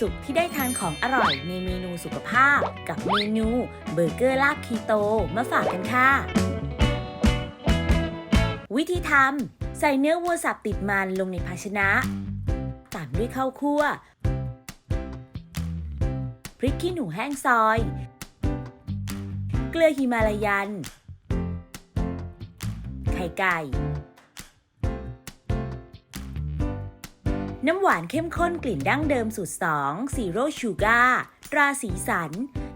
สุขที่ได้ทานของอร่อยในเมนูสุขภาพ กับเมนูเบอร์เกอร์ลาบคีโตมาฝากกันค่ะ วิธีทำใส่เนื้อวัวสับติดมันลงในภาชนะ ตามด้วยข้าวคั่ว พริกขี้หนูแห้งซอย เกลือฮิมาลายัน ไข่ไก่ น้ำหวานเข้มข้นกลิ่นดั้งเดิมสูตร2ซีโร่ชูการ์ตราสีสัน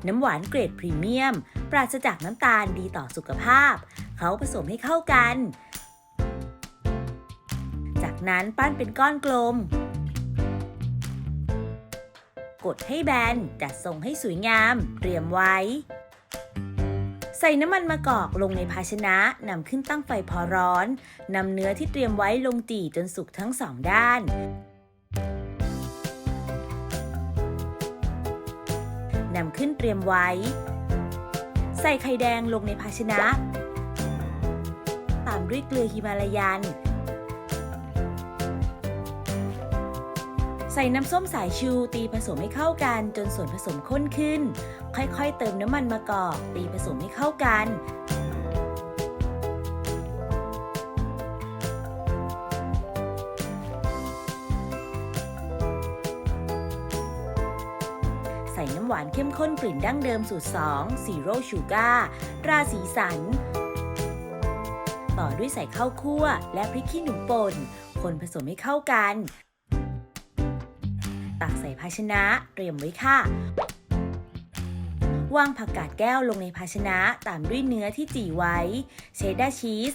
น้ำหวานเกรดพรีเมียม ปราศจากน้ำตาลดีต่อสุขภาพ เขาผสมให้เข้ากัน จากนั้นปั้นเป็นก้อนกลม กดให้แบนจัดทรงให้สวยงาม เตรียมไว้ ใส่น้ำมันมะกอกลงในภาชนะนำขึ้นตั้งไฟพอร้อนนำเนื้อที่เตรียมไว้ลงจี่จนสุกทั้งสองด้าน นำขึ้นเตรียมไว้ ใส่ไข่แดงลงในภาชนะ ตามด้วยเกลือฮิมาลายัน ใส่น้ำส้มสายชูตีผสมให้เข้ากันจนส่วนผสมข้นขึ้น ค่อยๆ เติมน้ำมันมะกอกตีผสมให้เข้ากัน ใส่น้ำหวานเข้มข้นกลิ่นดั้งเดิมสูตร 2 ซีโร่ชูการ์ราสีสัน ต่อด้วยใส่ข้าวคั่วและพริกขี้หนูป่นคนผสมให้เข้ากัน ตักใส่ภาชนะเตรียมไว้ค่ะ วางผักกาดแก้วลงในภาชนะตามด้วยเนื้อที่จี่ไว้ เชดดาร์ชีส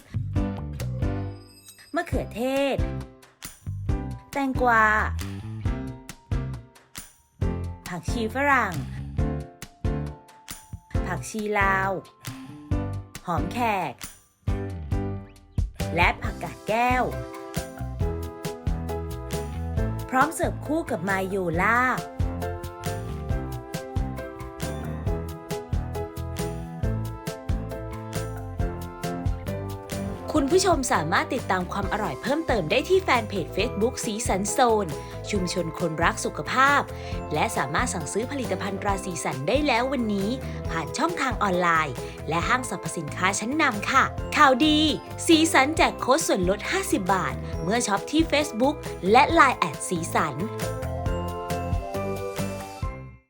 มะเขือเทศ แตงกวา ผักชีฝรั่ง ผักชีลาว หอมแขก และผักกาดแก้ว ร้อมเสิร์ฟคู่กับมายโยล่า คุณผู้ชมสามารถติดตามความอร่อยเพิ่มเติมได้ที่แฟนเพจ Facebook สีสันโซน ชุมชนคนรักสุขภาพ และสามารถสั่งซื้อผลิตภัณฑ์ตราสีสันได้แล้ววันนี้ ผ่านช่องทางออนไลน์ และห้างสรรพสินค้าชั้นนำค่ะ ข่าวดี สีสันแจกโค้ดส่วนลด 50 บาท เมื่อช็อปที่ Facebook และ Line แอดสีสัน